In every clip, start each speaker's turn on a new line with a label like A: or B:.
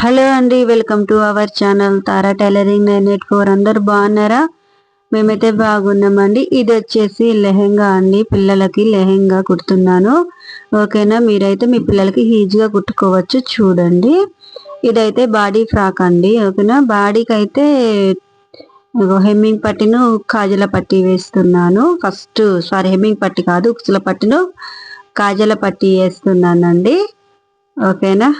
A: Hello అండి welcome to our channel Tara tailoring nine eight four. అందరు బాగున్నారా? మేమైతే బాగున్నామండి. ఇది వచ్చేసి లెహెంగా అండి. పిల్లలకి లెహెంగా కుడుతున్నాను. ఓకేనా? మీరైతే మీ పిల్లలకి ఈజీగా కుట్టుకోవచ్చు చూడండి. ఇదైతే బాడీ ఫ్రాక్ అండి ఓకేనా? బాడీకి అయితే హెమ్మింగ్ పట్టిను కాజల పట్టి వేస్తున్నాను. ఫస్ట్ సారీ హెమ్మింగ్ పట్టి కాదు ఉక్సుల పట్టిను కాజల పట్టి వేస్తున్నానండి. ఓకేనా?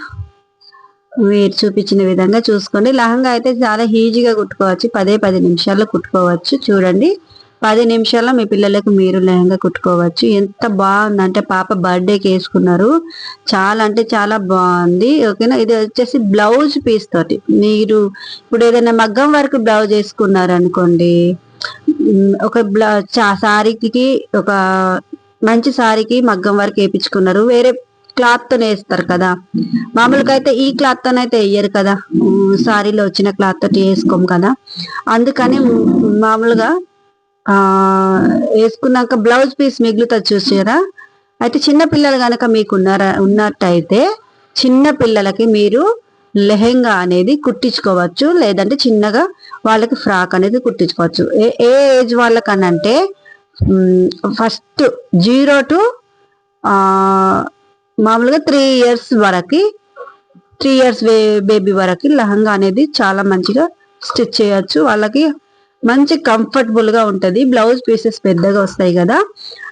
A: మీరు చూపించిన విధంగా చూసుకోండి. లహంగా అయితే చాలా ఈజీగా కుట్టుకోవచ్చు. పదే పది నిమిషాల్లో కుట్టుకోవచ్చు. చూడండి. పది నిమిషాల్లో మీ పిల్లలకు మీరు లెహంగా కుట్టుకోవచ్చు. ఎంత బాగుంది. అంటే పాప బర్త్డేకి వేసుకున్నారు. చాలా అంటే చాలా బాగుంది. ఓకేనా? ఇది వచ్చేసి బ్లౌజ్ పీస్ తోటి. మీరు ఇప్పుడు ఏదైనా మగ్గం వరకు బ్లౌజ్ వేసుకున్నారు అనుకోండి ఒక బ్లౌ సారీకి ఒక మంచి సారీకి మగ్గం వరకు వేయించుకున్నారు వేరే క్లాత్తో వేస్తారు కదా. మామూలుగా అయితే ఈ క్లాత్తో అయితే వేయరు కదా సారీలో వచ్చిన క్లాత్ తోటి వేసుకోము కదా. అందుకని మామూలుగా ఆ వేసుకున్నాక బ్లౌజ్ పీస్ మిగులుతుంది చూసారా అయితే చిన్న పిల్లలు కనుక మీకు ఉన్నారా ఉన్నట్టయితే చిన్న పిల్లలకి మీరు లెహెంగా అనేది కుట్టించుకోవచ్చు. లేదంటే చిన్నగా వాళ్ళకి ఫ్రాక్ అనేది కుట్టించుకోవచ్చు. ఏ ఏ ఏజ్ వాళ్ళకనంటే ఫస్ట్ జీరో టు మామూలుగా త్రీ ఇయర్స్ వరకు త్రీ ఇయర్స్ బేబీ వరకు లహంగా అనేది చాలా మంచిగా స్టిచ్ చేయొచ్చు. వాళ్ళకి మంచి కంఫర్టబుల్గా ఉంటుంది. బ్లౌజ్ పీసెస్ పెద్దగా వస్తాయి కదా.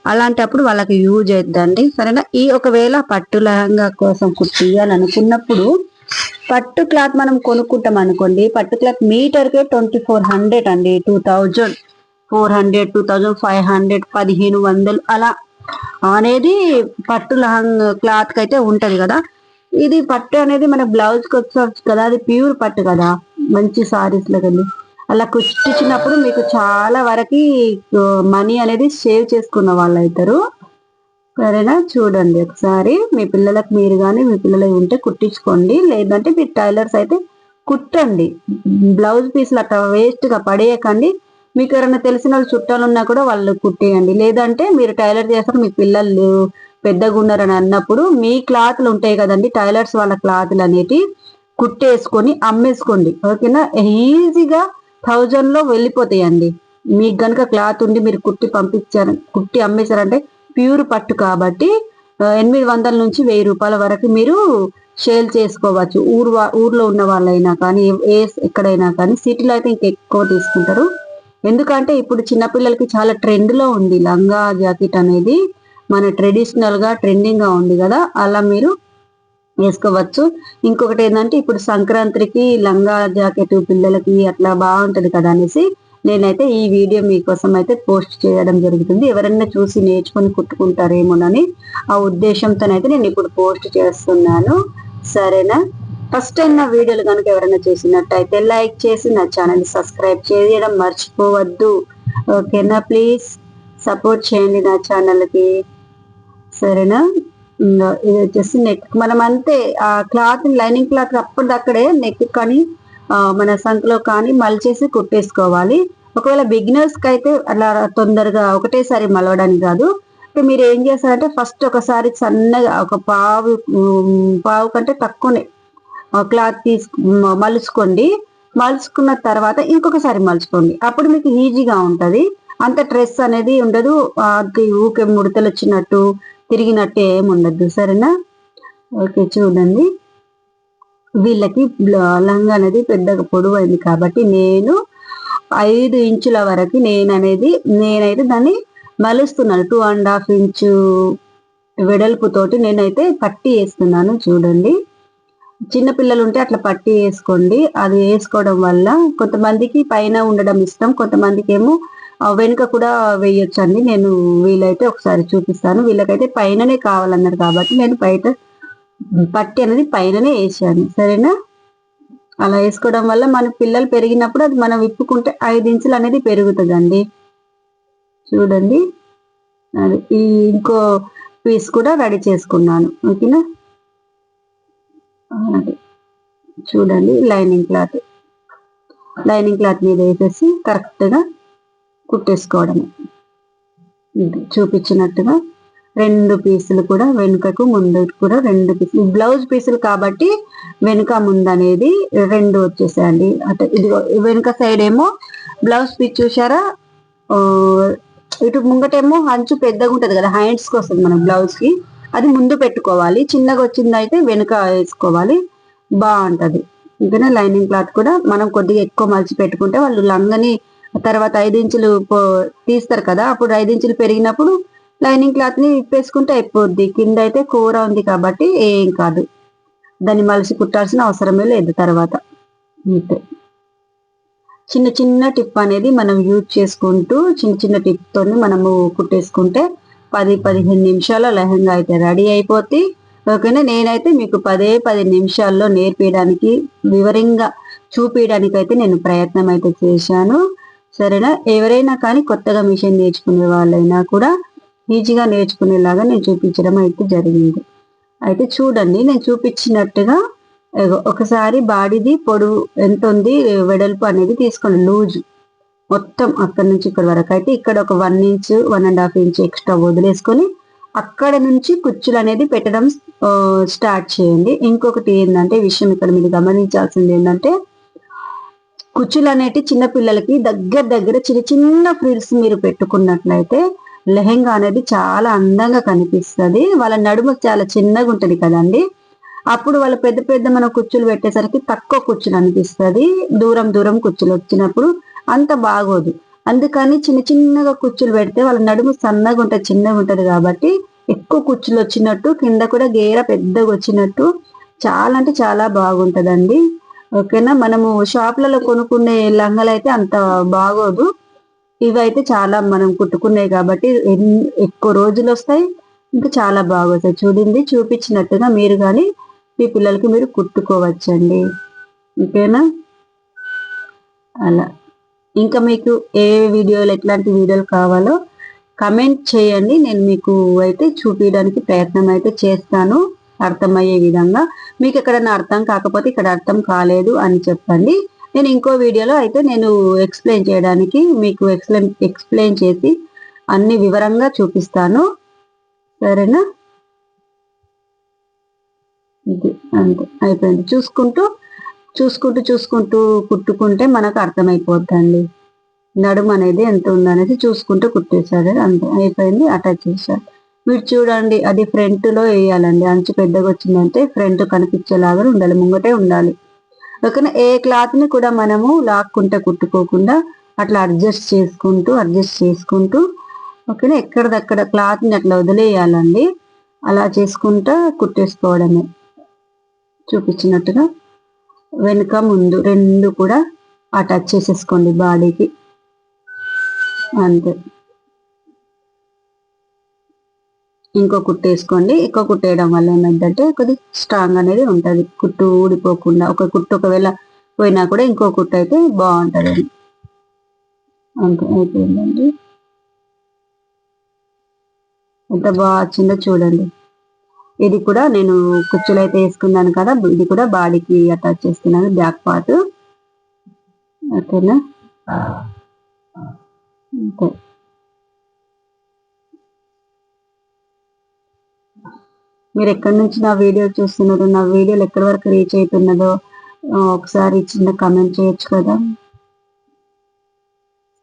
A: అలాంటప్పుడు వాళ్ళకి యూజ్ అవుతుందండి సరేనా? ఈ ఒకవేళ పట్టు లహంగా కోసం కుట్టియాలి అనుకున్నప్పుడు పట్టు క్లాత్ మనం కొనుక్కుంటాం అనుకోండి. పట్టు క్లాత్ మీటర్కే ట్వంటీ ఫోర్ హండ్రెడ్ అండి. Two thousand four hundred two thousand five hundred పదిహేను వందలు అలా అనేది పట్టు లహంగ్ క్లాత్కి అయితే ఉంటది కదా. ఇది పట్టు అనేది మన బ్లౌజ్కి వచ్చి కదా. అది ప్యూర్ పట్టు కదా. మంచి సారీస్లో వెళ్ళి అలా కుట్టించినప్పుడు మీకు చాలా వరకు మనీ అనేది సేవ్ చేసుకున్న వాళ్ళు అవుతారు సరేనా? చూడండి ఒకసారి. మీ పిల్లలకు మీరు కానీ మీ పిల్లలు ఉంటే కుట్టించుకోండి. లేదంటే మీరు టైలర్స్ అయితే కుట్టండి. బ్లౌజ్ పీస్లు అట్లా వేస్ట్గా పడేయకండి. మీకు ఎవరైనా తెలిసిన వాళ్ళు చుట్టాలు ఉన్నా కూడా వాళ్ళు కుట్టేయండి. లేదంటే మీరు టైలర్ చేస్తారు మీ పిల్లలు పెద్దగా ఉన్నారని అన్నప్పుడు మీ క్లాత్లు ఉంటాయి కదండి టైలర్స్ వాళ్ళ క్లాత్లు అనేటి కుట్టేసుకొని అమ్మేసుకోండి. ఓకేనా? ఈజీగా థౌజండ్లో వెళ్ళిపోతాయండి. మీకు గనక క్లాత్ ఉండి మీరు కుట్టి పంపించారు కుట్టి అమ్మేశారంటే ప్యూర్ పట్టు కాబట్టి ఎనిమిది వందల నుంచి వెయ్యి రూపాయల వరకు మీరు సేల్ చేసుకోవచ్చు. ఊరు ఊర్లో ఉన్న వాళ్ళైనా కానీ ఏ ఎక్కడైనా కానీ సిటీలో అయితే ఇంకెక్కువ తీసుకుంటారు. ఎందుకంటే ఇప్పుడు చిన్నపిల్లలకి చాలా ట్రెండ్లో ఉంది లంగా జాకెట్ అనేది. మన ట్రెడిషనల్గా ట్రెండింగ్గా ఉంది కదా అలా మీరు వేసుకోవచ్చు. ఇంకొకటి ఏంటంటే ఇప్పుడు సంక్రాంతికి లంగా జాకెట్ పిల్లలకి అట్లా బాగుంటది కదా అనేసి నేనైతే ఈ వీడియో మీకోసం అయితే పోస్ట్ చేయడం జరుగుతుంది. ఎవరైనా చూసి నేర్చుకొని కుట్టుకుంటారేమోనని ఆ ఉద్దేశంతోనైతే నేను ఇప్పుడు పోస్ట్ చేస్తున్నాను. సరేనా? ఫస్ట్ టైం నా వీడియోలు కనుక ఎవరైనా చూసినట్టయితే లైక్ చేసి నా ఛానల్ సబ్స్క్రైబ్ చేయడం మర్చిపోవద్దు. ఓకేనా? ప్లీజ్ సపోర్ట్ చేయండి నా ఛానల్కి. సరేనా? ఇది వచ్చేసి నెక్. మనం అంతే ఆ క్లాత్ లైనింగ్ క్లాత్ అప్పటిదక్కడే నెక్ కానీ మన సంఖలో కానీ మలిచేసి కుట్టేసుకోవాలి. ఒకవేళ బిగినర్స్కి అయితే అలా తొందరగా ఒకటేసారి మలవడానికి కాదు. మీరు ఏం చేస్తారంటే ఫస్ట్ ఒకసారి సన్నగా ఒక పావు పావు కంటే తక్కువనే క్లాత్ తీసు మలుచుకోండి. మలుచుకున్న తర్వాత ఇంకొకసారి మలుచుకోండి. అప్పుడు మీకు ఈజీగా ఉంటుంది. అంత స్ట్రెస్ అనేది ఉండదు. ఊకే ముడతలు వచ్చినట్టు తిరిగినట్టు ఏమి ఉండదు. సరేనా? ఓకే చూడండి. వీళ్ళకి లంగా అనేది పెద్దగా పొడవైంది కాబట్టి నేను ఐదు ఇంచుల వరకు నేను అనేది నేనైతే దాన్ని మలుస్తున్నాను. టూ అండ్ హాఫ్ ఇంచు వెడల్పుతోటి నేనైతే పట్టి వేస్తున్నాను. చూడండి. చిన్న పిల్లలు ఉంటే అట్లా పట్టి వేసుకోండి. అది వేసుకోవడం వల్ల కొంతమందికి పైన ఉండడం ఇష్టం కొంతమందికి ఏమో వెనుక కూడా వేయొచ్చు అండి నేను వీలైతే ఒకసారి చూపిస్తాను. వీళ్ళకైతే పైననే కావాలన్నారు కాబట్టి నేను బయట పట్టి అనేది పైననే వేసాను. సరేనా? అలా వేసుకోవడం వల్ల మన పిల్లలు పెరిగినప్పుడు అది మనం విప్పుకుంటే ఐదు ఇంచులు అనేది పెరుగుతుందండి. చూడండి. అది ఈ ఇంకో పీస్ కూడా రెడీ చేసుకున్నాను. ఓకేనా? చూడండి లైనింగ్ క్లాత్. లైనింగ్ క్లాత్ మీద వేసేసి కరెక్ట్గా కుట్టేసుకోవడము. చూపించినట్టుగా రెండు పీసులు కూడా వెనుకకు ముందు కూడా రెండు పీసులు బ్లౌజ్ పీసులు కాబట్టి వెనుక ముందు అనేది రెండు వచ్చేసాయండి. అంటే ఇది వెనుక సైడ్ ఏమో బ్లౌజ్ పీస్ చూసారా ఇటు ముంగటేమో అంచు పెద్దగా ఉంటుంది కదా హ్యాండ్స్ వస్తుంది మన బ్లౌజ్కి. అది ముందు పెట్టుకోవాలి. చిన్నగా వచ్చిందైతే వెనుక వేసుకోవాలి. బాగుంటుంది ఇంకనే లైనింగ్ క్లాత్ కూడా మనం కొద్దిగా ఎక్కువ మలిచి పెట్టుకుంటే వాళ్ళు లంగని తర్వాత ఐదు ఇంచులు పో- తీస్తారు కదా? అప్పుడు ఐదు ఇంచులు పెరిగినప్పుడు లైనింగ్ క్లాత్ని ఇప్పేసుకుంటే అయిపోద్ది. కింద అయితే కూర ఉంది కాబట్టి ఏం కాదు. దాన్ని మలిసి కుట్టాల్సిన అవసరమే లేదు తర్వాత. అంతే. చిన్న చిన్న టిప్ అనేది మనం యూజ్ చేసుకుంటూ చిన్న చిన్న టిప్తో మనము కుట్టేసుకుంటే పది పదిహేను నిమిషాల్లో లెహంగా అయితే రెడీ అయిపోతే ఓకేనా? నేనైతే మీకు పదే పది నిమిషాల్లో నేర్పించడానికి వివరంగా చూపించడానికి అయితే నేను ప్రయత్నం అయితే చేశాను. సరేనా? ఎవరైనా కానీ కొత్తగా మిషన్ నేర్చుకునే వాళ్ళైనా కూడా ఈజీగా నేర్చుకునేలాగా నేను చూపించడం అయితే జరిగింది. అయితే చూడండి నేను చూపించినట్టుగా ఒకసారి బాడీది పొడవు ఎంత ఉంది వెడల్పు అనేది తీసుకోండి లూజ్. మొత్తం అక్కడ నుంచి ఇక్కడ వరకు అయితే ఇక్కడ ఒక one inch one and half inch extra వదిలేసుకొని అక్కడ నుంచి కుచ్చులు అనేది పెట్టడం స్టార్ట్ చేయండి. ఇంకొకటి ఏంటంటే విషయం ఇక్కడ మీరు గమనించాల్సింది ఏంటంటే కుచ్చులు అనేటి చిన్నపిల్లలకి దగ్గర దగ్గర చిన్న చిన్న ఫ్రిల్స్ మీరు పెట్టుకున్నట్లయితే లెహెంగా అనేది చాలా అందంగా కనిపిస్తుంది. వాళ్ళ నడుము చాలా చిన్నగా ఉంటుంది కదండి. అప్పుడు వాళ్ళ పెద్ద పెద్ద మన కుచ్చులు పెట్టేసరికి తక్కువ కుచ్చులు అనిపిస్తుంది. దూరం దూరం కుచ్చులు వచ్చినప్పుడు అంత బాగోదు. అందుకని చిన్న చిన్నగా కుచ్చులు పెడితే వాళ్ళ నడుము సన్నగా ఉంటుంది చిన్నగా ఉంటుంది కాబట్టి ఎక్కువ కుచ్చులు వచ్చినట్టు కింద కూడా గేర పెద్దగా వచ్చినట్టు చాలా అంటే చాలా బాగుంటుందండి. ఓకేనా? మనము షాపులలో కొనుక్కునే లంగలు అయితే అంత బాగోదు. ఇవైతే చాలా మనం కుట్టుకున్నాయి కాబట్టి ఎక్కువ రోజులు వస్తాయి ఇంకా చాలా బాగోతాయి చూడండి చూపించినట్టుగా మీరు కానీ మీ పిల్లలకి మీరు కుట్టుకోవచ్చండి. ఓకేనా? అలా. ఇంకా మీకు ఏ వీడియోలు ఎట్లాంటి వీడియోలు కావాలో కమెంట్ చేయండి. నేను మీకు అయితే చూపించడానికి ప్రయత్నం అయితే చేస్తాను. అర్థమయ్యే విధంగా. మీకు ఎక్కడైనా అర్థం కాకపోతే ఇక్కడ అర్థం కాలేదు అని చెప్పండి. నేను ఇంకో వీడియోలో అయితే నేను ఎక్స్ప్లెయిన్ చేయడానికి మీకు ఎక్స్ప్లెయిన్ ఎక్స్ప్లెయిన్ చేసి అన్ని వివరంగా చూపిస్తాను. సరేనా? ఇది అంతే. అయిపోయింది. చూసుకుంటూ చూసుకుంటూ చూసుకుంటూ కుట్టుకుంటే మనకు అర్థమైపోద్దండి. నడుము అనేది ఎంత ఉందనేది చూసుకుంటూ కుట్టేశాడు అంతే అయిపోయింది అటాచ్ చేశాడు మీరు చూడండి అది ఫ్రంట్లో వేయాలండి. అంచు పెద్దగా వచ్చిందంటే ఫ్రంట్ కనిపించేలాగా ఉండాలి ముంగటే ఉండాలి. ఓకేనా ఏ క్లాత్ని కూడా మనము లాక్కుంటే కుట్టుకోకుండా అట్లా అడ్జస్ట్ చేసుకుంటూ అడ్జస్ట్ చేసుకుంటూ ఓకేనా ఎక్కడిదక్కడ క్లాత్ని అట్లా వదిలేయాలండి. అలా చేసుకుంటా కుట్టేసుకోవడమే. చూపించినట్టుగా వెనుక ముందు రెండు కూడా అటాచ్ చేసేసుకోండి బాడీకి. అంతే. ఇంకో కుట్టు వేసుకోండి. ఎక్కువ కుట్టు వేయడం వల్ల ఏమైందంటే కొద్ది స్ట్రాంగ్ అనేది ఉంటుంది. కుట్టు ఊడిపోకుండా ఒక కుట్టు ఒకవేళ పోయినా కూడా ఇంకో కుట్టు అయితే బాగుంటుంది. అంతే అయిపోయిందండి. ఎంత బాగా వచ్చిందో చూడండి. ఇది కూడా నేను కుచ్చులు అయితే వేసుకున్నాను కదా ఇది కూడా బాడీకి అటాచ్ చేస్తున్నాను బ్యాక్ పార్ట్. ఓకేనా? ఓకే. మీరు ఎక్కడి నుంచి నా వీడియో చూస్తున్నారో నా వీడియోలు ఎక్కడి వరకు రీచ్ అవుతున్నదో ఒకసారి చిన్న కమెంట్ చేయొచ్చు కదా.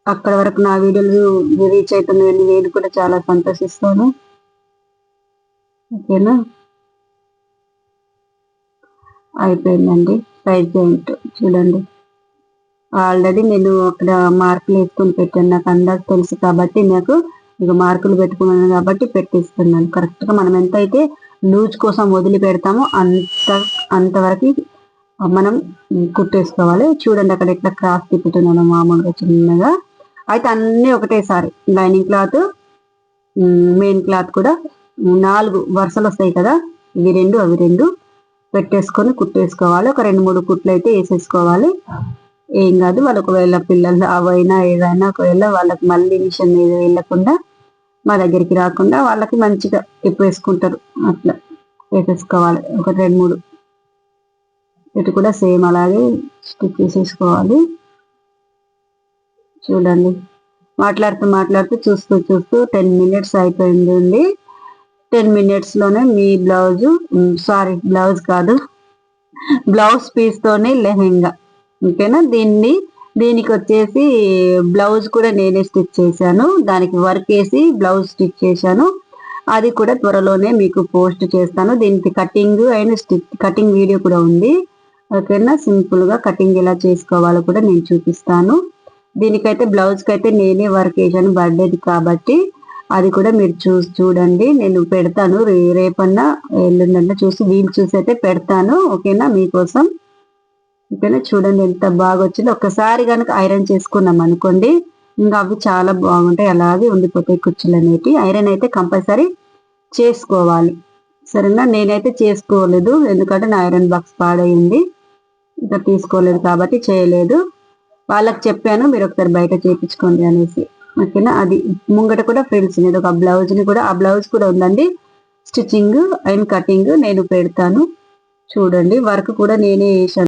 A: అక్కడ వరకు నా వీడియోలు రీచ్ అవుతున్నాయని నేను కూడా చాలా సంతోషిస్తాను. ఓకేనా? అయిపోయిందండి సైడ్ జాయింట్ చూడండి. ఆల్రెడీ నేను అక్కడ మార్కులు వేసుకొని పెట్టాను. నాకు అందాక తెలుసు కాబట్టి నాకు ఇక మార్కులు పెట్టుకున్నాను కాబట్టి పెట్టిస్తున్నాను. కరెక్ట్గా మనం ఎంత అయితే లూజ్ కోసం వదిలి పెడతామో అంత అంతవరకు మనం కుట్టేసుకోవాలి. చూడండి అక్కడ ఎట్లా క్రాస్ తిప్పుతున్నాను మామూలుగా చిన్నగా. అయితే అన్నీ ఒకటేసారి. లైనింగ్ క్లాత్ మెయిన్ క్లాత్ కూడా నాలుగు వరుసలు వస్తాయి కదా? ఇవి రెండు అవి రెండు. పెట్టేసుకొని కుట్టేసుకోవాలి. ఒక రెండు మూడు కుట్లు అయితే వేసేసుకోవాలి. ఏం కాదు వాళ్ళు ఒకవేళ పిల్లలు అవైనా ఏదైనా ఒకవేళ వాళ్ళకి మళ్ళీ మిషన్ మీద వెళ్ళకుండా మా దగ్గరికి రాకుండా వాళ్ళకి మంచిగా వేసుకుంటారు. అట్లా వేసేసుకోవాలి. ఒక రెండు మూడు. ఇటు కూడా సేమ్ అలాగే స్టిచ్ చేసేసుకోవాలి చూడండి. మాట్లాడుతూ మాట్లాడుతూ చూస్తూ చూస్తూ టెన్ మినిట్స్ అయిపోయింది టెన్ మినిట్స్లోనే మీ బ్లౌజ్ సారీ బ్లౌజ్ కాదు బ్లౌజ్ పీస్తోనే లెహెంగా. ఓకేనా దీన్ని దీనికి వచ్చేసి బ్లౌజ్ కూడా నేనే స్టిచ్ చేశాను. దానికి వర్క్ వేసి బ్లౌజ్ స్టిచ్ చేశాను. అది కూడా త్వరలోనే మీకు పోస్ట్ చేస్తాను. దీనికి cutting and stitch cutting video కూడా ఉంది. ఓకేనా సింపుల్గా కటింగ్ ఎలా చేసుకోవాలో కూడా నేను చూపిస్తాను. దీనికైతే బ్లౌజ్కి అయితే నేనే వర్క్ వేసాను బర్త్డేది కాబట్టి. అది కూడా మీరు చూసి చూడండి. నేను పెడతాను. రేపన్నా ఎల్లుండన్నా చూసి వీలు చూసి అయితే పెడతాను. ఓకేనా? మీకోసం. ఓకేనా? చూడండి ఎంత బాగా వచ్చిందో ఒక్కసారి కనుక ఐరన్ చేసుకున్నాం అనుకోండి ఇంకా అవి చాలా బాగుంటాయి. అలాగే ఉండిపోతాయి కుర్చీలు అనేవి ఐరన్ అయితే కంపల్సరీ చేసుకోవాలి. సరేనా? నేనైతే చేసుకోలేదు. ఎందుకంటే నా ఐరన్ బాక్స్ పాడైంది. ఇంకా తీసుకోలేదు కాబట్టి చేయలేదు. వాళ్ళకి చెప్పాను మీరు ఒకసారి బయట చేయించుకోండి అనేసి. ఓకేనా? అది ముంగట కూడా ఫ్రిల్స్ ఇది ఒక బ్లౌజ్ని కూడా ఆ బ్లౌజ్ కూడా ఉందండి. స్టిచ్చింగ్ అండ్ కటింగ్ నేను పెడతాను. చూడండి వర్క్ కూడా నేనే వేసాను